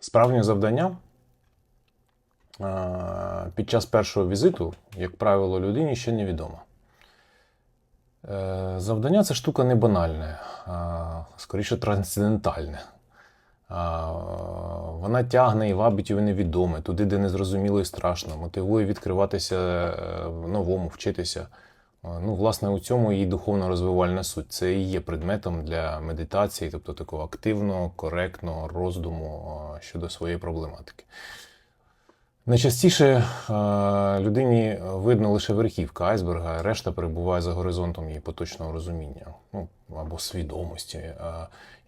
Справжнє завдання е, під час першого візиту, як правило, людині ще невідомо. Е, Завдання це штука не банальна, скоріше трансцендентальне. Вона тягне і вабить у невідоме, туди, де незрозуміло і страшно, мотивує відкриватися е, новому, вчитися. Ну, власне, у цьому її духовно-розвивальна суть. Це і є предметом для медитації, тобто такого активного, коректного роздуму щодо своєї проблематики. Найчастіше людині видно лише верхівка айсберга, решта перебуває за горизонтом її поточного розуміння ну, або свідомості.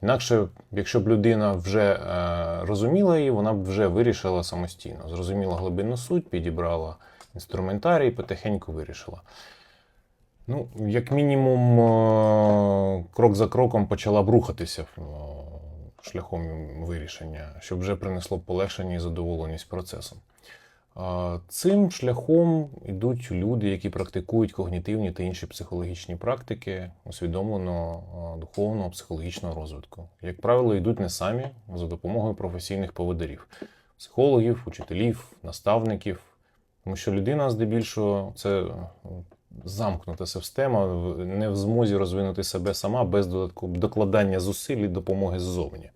Інакше, якщо б людина вже е, розуміла її, вона б вже вирішила самостійно. Зрозуміла глибинну суть, підібрала інструментарій і потихеньку вирішила. Ну, як мінімум, е, крок за кроком почала б рухатися е, шляхом вирішення, щоб вже принесло полегшення і задоволеність процесом. Е, Цим шляхом йдуть люди, які практикують когнітивні та інші психологічні практики усвідомленого е, духовного психологічного розвитку. Як правило, йдуть не самі за допомогою професійних поводирів, психологів, учителів, наставників. Тому що людина здебільшого це замкнута система, не в змозі розвинути себе сама без додатку- докладання зусиль і допомоги ззовні.